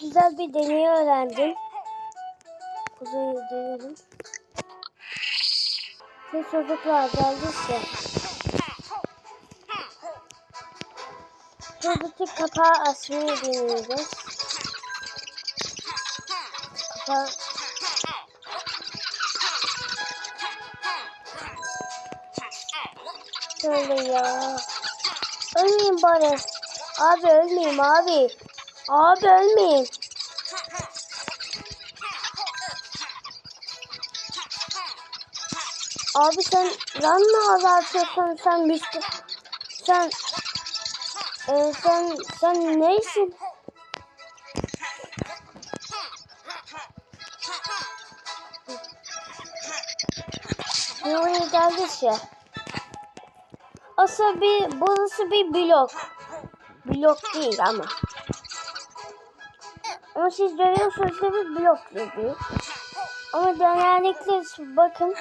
güzel bir deney öğrendim. Burayı deneyelim. Siz çocuklar geldiyse. Şuradaki kapağı açmayı deneyeceğiz. Kapağı şöyle ya. Ölmeyeyim bari. Abi ölmeyeyim abi. Abi ölmeyeyim. Abi sen lan mı azaltıyorsun sen Müslü... Sen... E, sen... Sen neysin? Buraya geldik ya. Aslında bir... Burası bir blok. Blok değil ama. Ama siz görüyorsunuz da bir blok gibi. Ama genellikle bakın.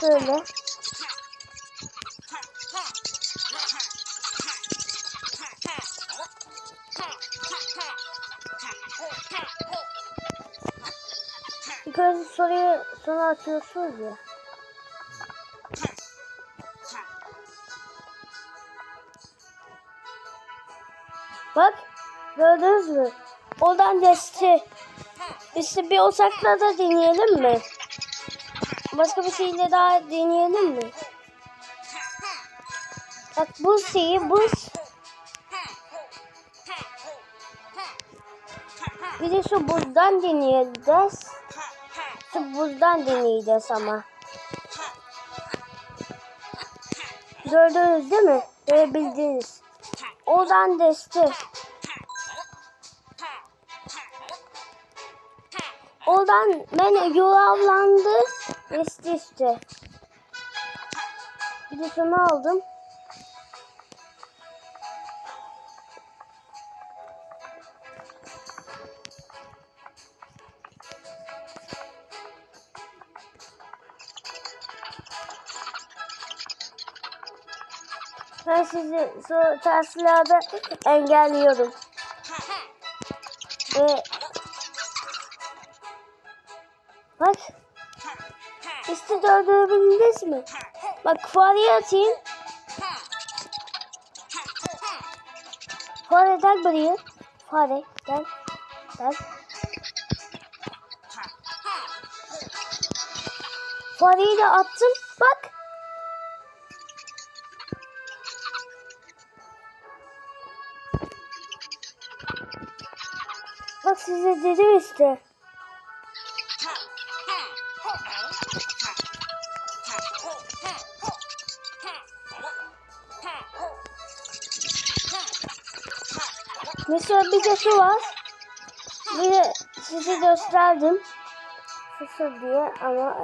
Şöyle. Yukarı soruyu sonra atıyorsunuz ya. Bak gördünüz mü? Oradan desti. İşte bir osakla da deneyelim mi? Başka bir şeyle daha deneyelim mi? Bak bu şeyi buz. Bir de şu buzdan deneyeceğiz. Şu buzdan deneyeceğiz ama. Gördünüz değil mi? Görebildiniz. Oradan desti. Oradan ben yuvarlandı. Desti işte. Bir de şunu aldım. Ben sizi terslerde engelliyorum. Ve bak işte dördürebildiniz mi? Bak fareye atayım. Fare gel buraya. Fare gel. Gel. Fareyi de attım. Bak. Size dedim işte. Mesela bir de şu var. Bir de size gösterdim. Sıfır diye ama